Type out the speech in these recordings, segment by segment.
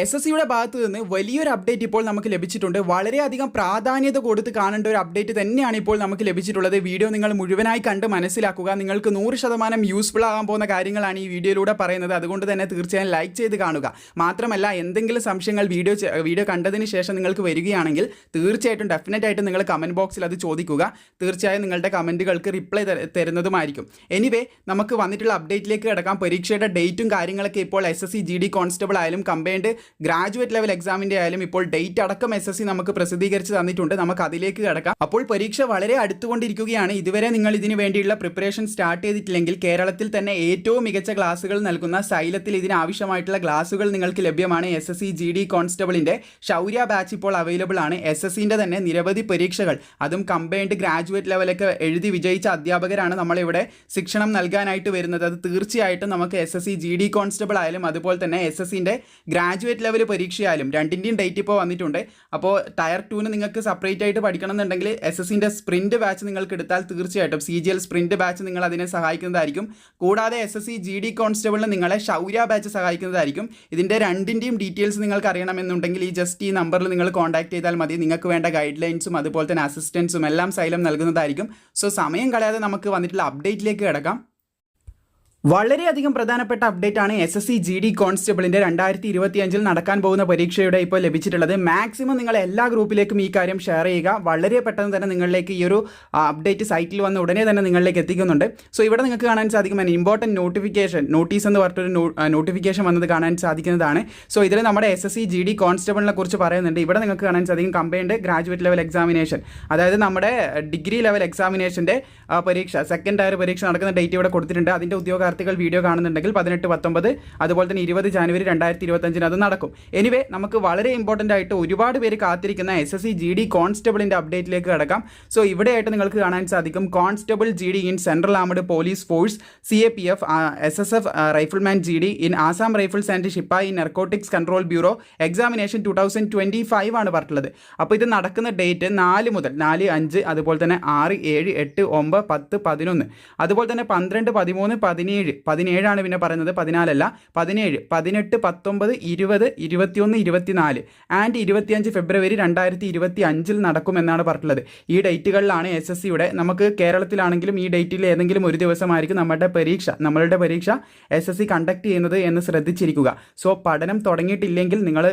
S S സിയുടെ ഭാഗത്ത് നിന്ന് വലിയൊരു അപ്ഡേറ്റ് ഇപ്പോൾ നമുക്ക് ലഭിച്ചിട്ടുണ്ട്. വളരെയധികം പ്രാധാന്യത കൊടുത്ത് കാണേണ്ട ഒരു അപ്ഡേറ്റ് തന്നെയാണ് ഇപ്പോൾ നമുക്ക് ലഭിച്ചിട്ടുള്ളത്. വീഡിയോ നിങ്ങൾ മുഴുവനായി കണ്ട് മനസ്സിലാക്കുക. നിങ്ങൾക്ക് നൂറ് ശതമാനം യൂസ്ഫുൾ ആകാൻ പോകുന്ന കാര്യങ്ങളാണ് ഈ വീഡിയോയിലൂടെ പറയുന്നത്. അതുകൊണ്ട് തന്നെ തീർച്ചയായും ലൈക്ക് ചെയ്ത് കാണുക. മാത്രമല്ല എന്തെങ്കിലും സംശയങ്ങൾ വീഡിയോ വീഡിയോ കണ്ടതിന് ശേഷം നിങ്ങൾക്ക് വരികയാണെങ്കിൽ തീർച്ചയായിട്ടും ഡെഫിനറ്റ് ആയിട്ട് നിങ്ങൾ കമന്റ് ബോക്സിൽ അത് ചോദിക്കുക. തീർച്ചയായും നിങ്ങളുടെ കമന്റുകൾക്ക് റിപ്ലൈ തരുന്നതുമായിരിക്കും. എനിവേ നമുക്ക് വന്നിട്ടുള്ള അപ്ഡേറ്റിലേക്ക് കിടക്കാം. പരീക്ഷയുടെ ഡേറ്റും കാര്യങ്ങളൊക്കെ ഇപ്പോൾ S S C G D constable ആയാലും കമ്പൈൻഡ് ഗ്രാജുവേറ്റ് ലെവൽ എക്സാമിന്റെ ആയാലും ഇപ്പോൾ ഡേറ്റ് അടക്കം എസ് എസ് സി നമുക്ക് പ്രസിദ്ധീകരിച്ച് തന്നിട്ടുണ്ട്. നമുക്ക് അതിലേക്ക് കിടക്കാം. അപ്പോൾ പരീക്ഷ വളരെ അടുത്തുകൊണ്ടിരിക്കുകയാണ്. ഇതുവരെ നിങ്ങൾ ഇതിനു വേണ്ടിയുള്ള പ്രിപ്പറേഷൻ സ്റ്റാർട്ട് ചെയ്തിട്ടില്ലെങ്കിൽ കേരളത്തിൽ തന്നെ ഏറ്റവും മികച്ച ക്ലാസുകൾ നൽകുന്ന സൈലത്തിൽ ഇതിനാവശ്യമായിട്ടുള്ള ക്ലാസുകൾ നിങ്ങൾക്ക് ലഭ്യമാണ്. S S C G D കോൺസ്റ്റബിളിന്റെ Shaurya batch ഇപ്പോൾ അവൈലബിൾ ആണ്. എസ് എസ് സിന്റെ തന്നെ നിരവധി പരീക്ഷകൾ. അതും കമ്പൈൻഡ് ഗ്രാജുവേറ്റ് ലെവലൊക്കെ എഴുതി വിജയിച്ച അധ്യാപകരാണ് നമ്മളിവിടെ ശിക്ഷണം നൽകാനായിട്ട് വരുന്നത്. അത് തീർച്ചയായിട്ടും നമുക്ക് S S C G D constable ആയാലും അതുപോലെ തന്നെ എസ് എസ് സിന്റെ ഗ്രാജുവേറ്റ് ലെവൽ പരീക്ഷയായാലും രണ്ടിന്റെയും ഡേറ്റ് ഇപ്പോൾ വന്നിട്ടുണ്ട്. അപ്പോൾ ടയർ ടൂന് നിങ്ങൾക്ക് സെപ്പറേറ്റ് ആയിട്ട് പഠിക്കണം എന്നുണ്ടെങ്കിൽ എസ് എസിന്റെ സിന്റെ സ്പ്രിന്റ് ബാച്ച് നിങ്ങൾക്ക് എടുത്താൽ തീർച്ചയായിട്ടും C G L sprint batch നിങ്ങൾ അതിനെ സഹായിക്കുന്നതായിരിക്കും. കൂടാതെ S S C G D കോൺസ്റ്റബിളിന് നിങ്ങളെ ശൗര്യ ബാച്ച് സഹായിക്കുന്നതായിരിക്കും. ഇതിന്റെ രണ്ടിന്റെയും ഡീറ്റെയിൽസ് നിങ്ങൾക്ക് അറിയണമെന്നുണ്ടെങ്കിൽ ഈ ജസ്റ്റ് ഈ നമ്പറിൽ നിങ്ങൾ കോൺടാക്ട് ചെയ്താൽ മതി. നിങ്ങൾക്ക് വേണ്ട ഗൈഡ് ലൈൻസും അതുപോലെ തന്നെ അസിസ്റ്റൻസും എല്ലാം സൈലം നൽകുന്നതായിരിക്കും. സോ സമയം കളയാതെ നമുക്ക് വന്നിട്ടുള്ള അപ്ഡേറ്റിലേക്ക് കിടക്കാം. വളരെയധികം പ്രധാനപ്പെട്ട അപ്ഡേറ്റ് ആണ് S S C G D കോൺസ്റ്റബിളിന്റെ രണ്ടായിരത്തി ഇരുപത്തി അഞ്ചിൽ നടക്കാൻ പോകുന്ന പരീക്ഷയുടെ ഇപ്പോൾ ലഭിച്ചിട്ടുള്ളത്. മാക്സിമം നിങ്ങൾ എല്ലാ ഗ്രൂപ്പിലേക്കും ഈ കാര്യം ഷെയർ ചെയ്യുക. വളരെ പെട്ടെന്ന് തന്നെ നിങ്ങളിലേക്ക് ഈ ഒരു അപ്ഡേറ്റ് സൈറ്റിൽ വന്ന് ഉടനെ തന്നെ നിങ്ങളിലേക്ക് എത്തിക്കുന്നുണ്ട്. സോ ഇവിടെ നിങ്ങൾക്ക് കാണാൻ സാധിക്കും ഇമ്പോർട്ടന്റ് നോട്ടിഫിക്കേഷൻ നോട്ടീസ് എന്ന് പറഞ്ഞിട്ടൊരു നോട്ടിഫിക്കേഷൻ വന്നത് കാണാൻ സാധിക്കുന്നതാണ്. സോ ഇതിൽ നമ്മുടെ S S C G D കോൺസ്റ്റബിളിനെ കുറിച്ച് പറയുന്നുണ്ട്. ഇവിടെ നിങ്ങൾക്ക് കാണാൻ സാധിക്കും കമ്പൈൻഡ് ഗ്രാജുവേറ്റ് ലെവൽ എക്സാമിനേഷൻ അതായത് നമ്മുടെ ഡിഗ്രി ലെവൽ എക്സാമിനേഷന്റെ പരീക്ഷ സെക്കൻഡ് ടയർ പരീക്ഷ നടക്കുന്ന ഡേറ്റ് ഇവിടെ കൊടുത്തിട്ടുണ്ട്. അതിന്റെ ഉദ്യോഗാർത്ഥികൾ വീഡിയോ കാണുന്നുണ്ടെങ്കിൽ പതിനെട്ട് പത്തൊമ്പത് അതുപോലെ തന്നെ ഇരുപത് ജാനുവരി രണ്ടായിരത്തി ഇരുപത്തഞ്ചിന് അത് നടക്കും. എനിവേ നമുക്ക് വളരെ ഇമ്പോർട്ടന്റ് ആയിട്ട് ഒരുപാട് പേര് കാത്തിരിക്കുന്ന S S C G D കോൺസ്റ്റബിളിന്റെ അപ്ഡേറ്റിലേക്ക് കിടക്കാം. സോ ഇവിടെയായിട്ട് നിങ്ങൾക്ക് കാണാൻ സാധിക്കും constable G D in central armed police force C A P F S S F rifleman G D in Assam rifles and sepoy narcotics control bureau examination two thousand twenty five ആണ് പറഞ്ഞിട്ടുള്ളത്. അപ്പോൾ ഇത് നടക്കുന്ന date നാല് മുതൽ നാല് അഞ്ച് അതുപോലെ തന്നെ ആറ് ഏഴ് എട്ട് ഒമ്പത് പത്ത് പതിനൊന്ന് അതുപോലെ തന്നെ പന്ത്രണ്ട് പതിമൂന്ന് പതിനേഴ് പതിനേഴാണ് പിന്നെ പറയുന്നത് പതിനാലല്ല. പതിനേഴ് പതിനെട്ട് പത്തൊമ്പത് ഇരുപത് ഇരുപത്തിയൊന്ന് ഇരുപത്തിനാല്. ആൻഡ് ഇരുപത്തിയഞ്ച് ഫെബ്രുവരി രണ്ടായിരത്തി ഇരുപത്തി അഞ്ചിൽ നടക്കുമെന്നാണ് പറഞ്ഞിട്ടുള്ളത്. ഈ ഡേറ്റുകളിലാണ് എസ് എസ് സിയുടെ നമുക്ക് കേരളത്തിലാണെങ്കിലും ഈ ഡേറ്റിൽ ഏതെങ്കിലും ഒരു ദിവസമായിരിക്കും നമ്മുടെ പരീക്ഷ നമ്മളുടെ പരീക്ഷ എസ് എസ് സി കണ്ടക്ട് ചെയ്യുന്നത് എന്ന് ശ്രദ്ധിച്ചിരിക്കുക. സോ പഠനം തുടങ്ങിയിട്ടില്ലെങ്കിൽ നിങ്ങൾ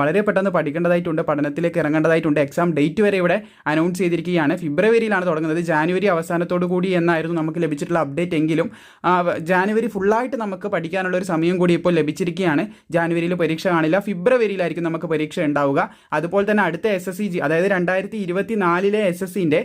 വളരെ പെട്ടെന്ന് പഠിക്കേണ്ടതായിട്ടുണ്ട് പഠനത്തിലേക്ക് ഇറങ്ങേണ്ടതായിട്ടുണ്ട്. എക്സാം ഡേറ്റ് വരെ ഇവിടെ അനൗൺസ് ചെയ്തിരിക്കുകയാണ്. ഫെബ്രുവരിയിലാണ് തുടങ്ങുന്നത്. ജാനുവരി അവസാനത്തോടു കൂടി എന്നായിരുന്നു നമുക്ക് ലഭിച്ചിട്ടുള്ള അപ്ഡേറ്റ് എങ്കിലും ജാനുവരി ഫുള്ളായിട്ട് നമുക്ക് പഠിക്കാനുള്ള ഒരു സമയം കൂടി ഇപ്പോൾ ലഭിച്ചിരിക്കുകയാണ്. ജാനുവരിയിൽ പരീക്ഷ കാണില്ല. ഫെബ്രുവരിയിലായിരിക്കും നമുക്ക് പരീക്ഷ ഉണ്ടാവുക. അതുപോലെ തന്നെ അടുത്ത എസ് എസ് സി ജി അതായത് രണ്ടായിരത്തി ഇരുപത്തി നാലിലെ എസ് എസ് സിന്റെ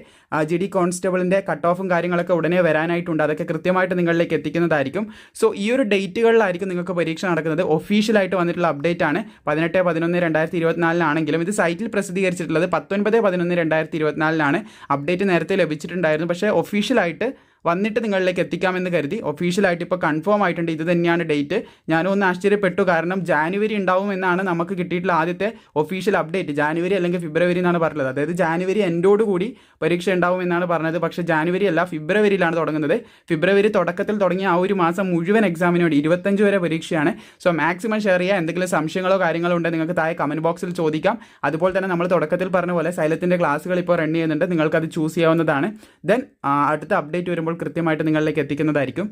ജി ഡി കോൺസ്റ്റബിളിന്റെ കട്ട് ഓഫും കാര്യങ്ങളൊക്കെ ഉടനെ വരാനായിട്ടുണ്ട്. അതൊക്കെ കൃത്യമായിട്ട് നിങ്ങളിലേക്ക് എത്തിക്കുന്നതായിരിക്കും. സോ ഈ ഒരു ഡേറ്റുകളിലായിരിക്കും നിങ്ങൾക്ക് പരീക്ഷ നടക്കുന്നത്. ഒഫീഷ്യലായിട്ട് വന്നിട്ടുള്ള അപ്ഡേറ്റ് ആണ്. പതിനെട്ട് പതിനൊന്ന് രണ്ടായിരത്തി ഇരുപത്തിനാലിനാണെങ്കിലും ഇത് സൈറ്റിൽ പ്രസിദ്ധീകരിച്ചിട്ടുള്ളത് പത്തൊൻപത് പതിനൊന്ന് രണ്ടായിരത്തി ഇരുപത്തിനാലിനാണ് അപ്ഡേറ്റ് നേരത്തെ ലഭിച്ചിട്ടുണ്ടായിരുന്നു. പക്ഷേ ഒഫീഷ്യലായിട്ട് വന്നിട്ട് നിങ്ങളിലേക്ക് എത്തിക്കാമെന്ന് കരുതി. ഒഫീഷ്യലായിട്ട് ഇപ്പോൾ കൺഫേം ആയിട്ടുണ്ട്. ഇത് തന്നെയാണ് ഡേറ്റ് ഞാനും ഒന്ന് ആശ്ചര്യപ്പെട്ടു. കാരണം ജാനുവരി ഉണ്ടാവും എന്നാണ് നമുക്ക് കിട്ടിയിട്ടുള്ള ആദ്യത്തെ ഒഫീഷ്യൽ അപ്ഡേറ്റ് ജാനുവരി അല്ലെങ്കിൽ ഫെബ്രുവരി എന്നാണ് പറഞ്ഞത്. അതായത് ജാനുവരി എൻഡോടുകൂടി പരീക്ഷ ഉണ്ടാവും എന്നാണ് പറഞ്ഞത്. പക്ഷേ ജാനുവരി അല്ല ഫെബ്രുവരിയിലാണ് തുടങ്ങുന്നത്. ഫെബ്രുവരി തുടക്കത്തിൽ തുടങ്ങിയ ആ ഒരു മാസം മുഴുവൻ എക്സാമിന് വേണ്ടി ഇരുപത്തഞ്ച് വരെ പരീക്ഷയാണ്. സോ മാക്സിമം ഷെയർ ചെയ്യുക എന്തെങ്കിലും സംശയങ്ങളോ കാര്യങ്ങളോ ഉണ്ടെങ്കിൽ നിങ്ങൾക്ക് താഴെ കമന്റ് ബോക്സിൽ ചോദിക്കാം. അതുപോലെ തന്നെ നമ്മൾ തുടക്കത്തിൽ പറഞ്ഞ പോലെ സൈലത്തിന്റെ ക്ലാസ്സുകൾ ഇപ്പോൾ റൺ ചെയ്യുന്നുണ്ട്. നിങ്ങൾക്ക് അത് ചൂസ് ചെയ്യാവുന്നതാണ് ദെൻ അടുത്ത അപ്ഡേറ്റ് വരുമ്പോൾ കൃത്യമായിട്ട് നിങ്ങളിലേക്ക് എത്തിക്കുന്നതായിരിക്കും.